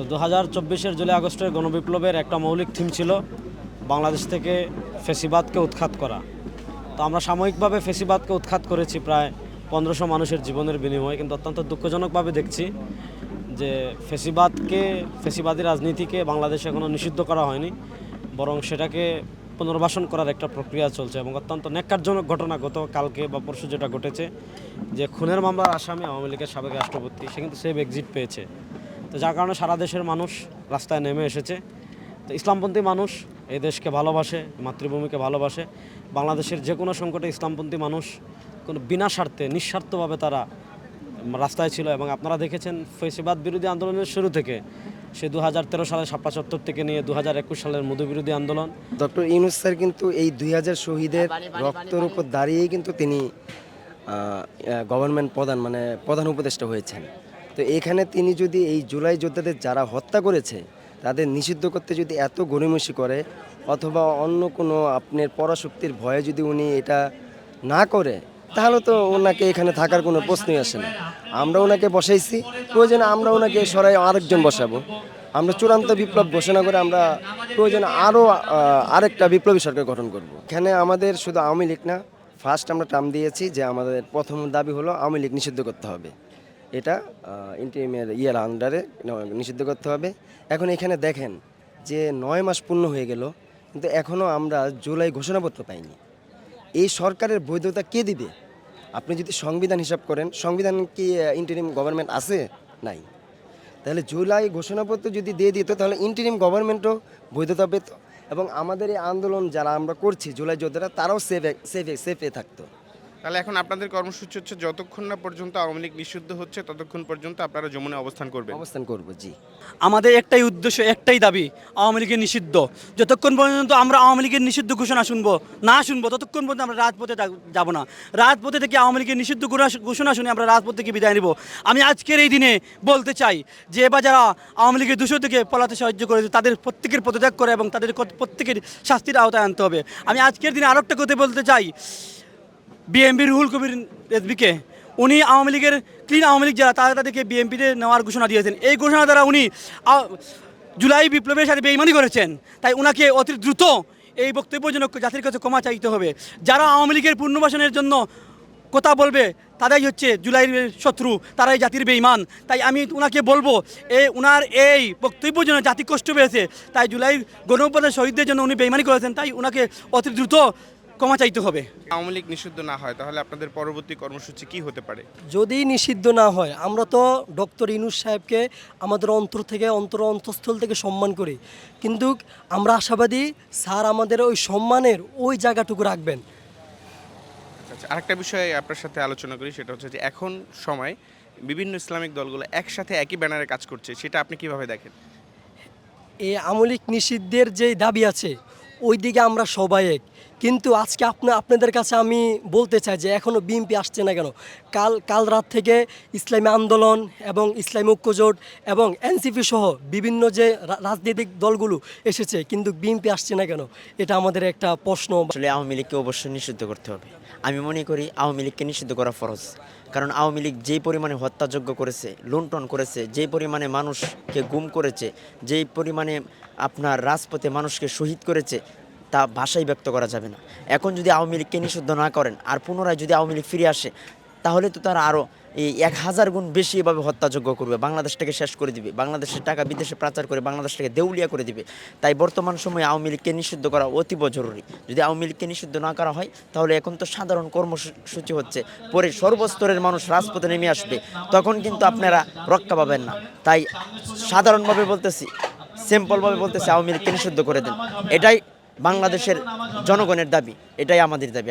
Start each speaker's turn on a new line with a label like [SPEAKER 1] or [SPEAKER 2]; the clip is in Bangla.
[SPEAKER 1] তো দু হাজার চব্বিশের জুলাই আগস্টের গণবিপ্লবের একটা মৌলিক থিম ছিল বাংলাদেশ থেকে ফেসিবাদকে উৎখাত করা। তো আমরা সাময়িকভাবে ফেসিবাদকে উৎখাত করেছি প্রায় পনেরোশো মানুষের জীবনের বিনিময়ে, কিন্তু অত্যন্ত দুঃখজনকভাবে দেখছি যে ফেসিবাদকে, ফেসিবাদী রাজনীতিকে বাংলাদেশে এখনও নিষিদ্ধ করা হয়নি, বরং সেটাকে পুনর্বাসন করার একটা প্রক্রিয়া চলছে এবং অত্যন্ত ন্যাক্কারজনক ঘটনা গত কালকে বা পরশু যেটা ঘটেছে, যে খুনের মামলার আসামি আওয়ামী লীগের সাবেক রাষ্ট্রপতি, সে কিন্তু সেভ এক্সিট পেয়েছে। তো যার কারণে সারা দেশের মানুষ রাস্তায় নেমে এসেছে। তো ইসলামপন্থী মানুষ এই দেশকে ভালোবাসে, মাতৃভূমিকে ভালোবাসে। বাংলাদেশের যে কোনো সংকটে ইসলামপন্থী মানুষ কোনো বিনা স্বার্থে, নিঃস্বার্থভাবে তারা রাস্তায় ছিল এবং আপনারা দেখেছেন ফেসিবাদ বিরোধী আন্দোলনের শুরু থেকে। সে দু হাজার তেরো সালের সাপলা চত্বর থেকে নিয়ে দু হাজার একুশ সালের মধু বিরোধী আন্দোলন।
[SPEAKER 2] ডক্টর ইউনুস স্যার কিন্তু এই দুই হাজার শহীদের রক্তের উপর দাঁড়িয়েই কিন্তু তিনি গভর্নমেন্ট প্রধান মানে প্রধান উপদেষ্টা হয়েছেন। তো এখানে তিনি যদি এই জুলাই যোদ্ধাদের যারা হত্যা করেছে, তাদের নিষিদ্ধ করতে যদি এত গরিমসি করে, অথবা অন্য কোনো আপনার পরাশক্তির ভয়ে যদি উনি এটা না করে, তাহলে তো ওনাকে এখানে থাকার কোনো প্রশ্নই আসে না। আমরা ওনাকে বসাইছি, প্রয়োজনে আমরা ওনাকে সরাই আরেকজন বসাবো। আমরা চূড়ান্ত বিপ্লব ঘোষণা করে আমরা প্রয়োজনে আরও আরেকটা বিপ্লবী সরকার গঠন করব। এখানে আমাদের শুধু আওয়ামী লীগ না ফার্স্ট আমরা টার্ম দিয়েছি যে আমাদের প্রথম দাবি হলো আওয়ামী লীগ নিষিদ্ধ করতে হবে। এটা ইন্টিমের ইয়ের আন্ডারে নিষিদ্ধ করতে হবে। এখন এখানে দেখেন যে নয় মাস পূর্ণ হয়ে গেল, কিন্তু এখনও আমরা জুলাই ঘোষণাপত্র পাইনি। এই সরকারের বৈধতা কে দিবে? আপনি যদি সংবিধান হিসাব করেন, সংবিধান কি ইন্টারিম গভর্নমেন্ট আছে? নাই। তাহলে জুলাই ঘোষণাপত্র যদি দিয়ে দিত, তাহলে ইন্টারিম গভর্নমেন্টও বৈধতা পেত। এবং আমাদের এই আন্দোলন যারা আমরা করছি, জুলাই যোদ্ধারা, তারাও সেফে সেফে সেফে থাকতো।
[SPEAKER 3] তাহলে এখন আপনাদের কর্মসূচি হচ্ছে যতক্ষণ না পর্যন্ত আওয়ামী লীগ নিষিদ্ধ হচ্ছে, ততক্ষণ পর্যন্ত আপনারা যমুনে অবস্থান করবেন।
[SPEAKER 2] অবস্থান করব, জি।
[SPEAKER 4] আমাদের একটাই উদ্দেশ্য, একটাই দাবি, আওয়ামী লীগের নিষিদ্ধ। যতক্ষণ পর্যন্ত আমরা আওয়ামী লীগের নিষিদ্ধ ঘোষণা শুনব, না শুনব, ততক্ষণ পর্যন্ত আমরা রাজপথে যাব না। রাজপথে থেকে আওয়ামী লীগের নিষিদ্ধ ঘোষণা- শুনে আমরা রাজপথ থেকে বিদায় নিব। আমি আজকের এই দিনে বলতে চাই যে, এবার যারা আওয়ামী লীগের দুশো থেকে পলাতে সাহায্য করেছে, তাদের প্রত্যেকের পদত্যাগ করে এবং তাদের প্রত্যেকের শাস্তির আওতায় আনতে হবে। আমি আজকের দিনে আরেকটা কথা বলতে চাই। বিএমপি রুহুল কবির রেজবিকে উনি আওয়ামী লীগের ক্লিন আওয়ামী লীগ যারা, তারা তাদেরকে বিএমপিতে নেওয়ার ঘোষণা দিয়েছেন। এই ঘোষণা দ্বারা উনি জুলাই বিপ্লবের সাথে বেইমানি করেছেন। তাই উনাকে অতি দ্রুত এই বক্তব্যের জন্য জাতির কাছে ক্ষমা চাইতে হবে। যারা আওয়ামী লীগের পুনর্বাসনের জন্য কথা বলবে, তারাই হচ্ছে জুলাইয়ের শত্রু, তারাই জাতির বেইমান তাই আমি ওনাকে বলব এই ওনার এই বক্তব্যের জন্য জাতি কষ্ট পেয়েছে। তাই জুলাই গণঅভ্যুত্থানের শহীদদের জন্য উনি বেইমানি করেছেন। তাই ওনাকে অতি দ্রুত ক্ষমা চাইতে হবে।
[SPEAKER 3] আওয়ামী লীগ নিষিদ্ধ না হয় তাহলে আপনাদের পরবর্তী কর্মসূচি কি হতে পারে?
[SPEAKER 5] যদি নিষিদ্ধ না হয় আমরা তো ডক্টর ইনুস সাহেবকে আমাদের অন্তর থেকে অন্তর অন্তঃস্থল থেকে সম্মান করি। কিন্তু আমরা আশাবাদী স্যার আমাদের ওই সম্মানের ওই জায়গাটুকু রাখবেন।
[SPEAKER 3] আচ্ছা আরেকটা বিষয়ে আপনার সাথে আলোচনা করি সেটা হচ্ছে যে এখন সময় বিভিন্ন ইসলামিক দলগুলো একসাথে একই ব্যানারে কাজ করছে সেটা আপনি কীভাবে দেখেন?
[SPEAKER 5] এই আমলিক নিষিদ্ধের যে দাবি আছে ওই দিকে আমরা সবাই এক। কিন্তু আজকে আপনা আপনাদের কাছে আমি বলতে চাই যে এখনও বিএনপি আসছে না কেন? কাল কাল রাত থেকে ইসলামী আন্দোলন এবং ইসলামী ঐক্যজোট এবং এনসিপি সহ বিভিন্ন যে রাজনৈতিক দলগুলো এসেছে, কিন্তু বিএনপি আসছে না কেন? এটা আমাদের একটা প্রশ্ন।
[SPEAKER 6] আসলে আওয়ামী লীগকে অবশ্যই নিষিদ্ধ করতে হবে। আমি মনে করি আওয়ামী লীগকে নিষিদ্ধ করা ফরজ। কারণ আওয়ামী লীগ যেই পরিমাণে হত্যাযোগ্য করেছে, লুণ্ঠন করেছে, যেই পরিমাণে মানুষকে গুম করেছে, যেই পরিমাণে আপনার রাজপথে মানুষকে শহীদ করেছে তা ভাষাই ব্যক্ত করা যাবে না। এখন যদি আওয়ামী লীগকে নিষিদ্ধ না করেন আর পুনরায় যদি আওয়ামী লীগ ফিরে আসে, তাহলে তো তারা আরও এই এক হাজার গুণ বেশি এভাবে হত্যাযোগ্য করবে। বাংলাদেশটাকে শেষ করে দিবে। বাংলাদেশের টাকা বিদেশে পাচার করে বাংলাদেশটাকে দেউলিয়া করে দিবে। তাই বর্তমান সময়ে আওয়ামী লীগকে নিষিদ্ধ করা অতীব জরুরি। যদি আওয়ামী লীগকে নিষিদ্ধ না করা হয়, তাহলে এখন তো সাধারণ কর্মসূচি হচ্ছে। পরে সর্বস্তরের মানুষ রাজপথে নেমে আসবে। তখন কিন্তু আপনারা রক্ষা পাবেন না। তাই সাধারণভাবে বলতেছি সিম্পলভাবে বলতেছি, আওয়ামী লীগকে নিষিদ্ধ করে দেন। এটাই বাংলাদেশের জনগণের দাবি এটাই আমাদের দাবি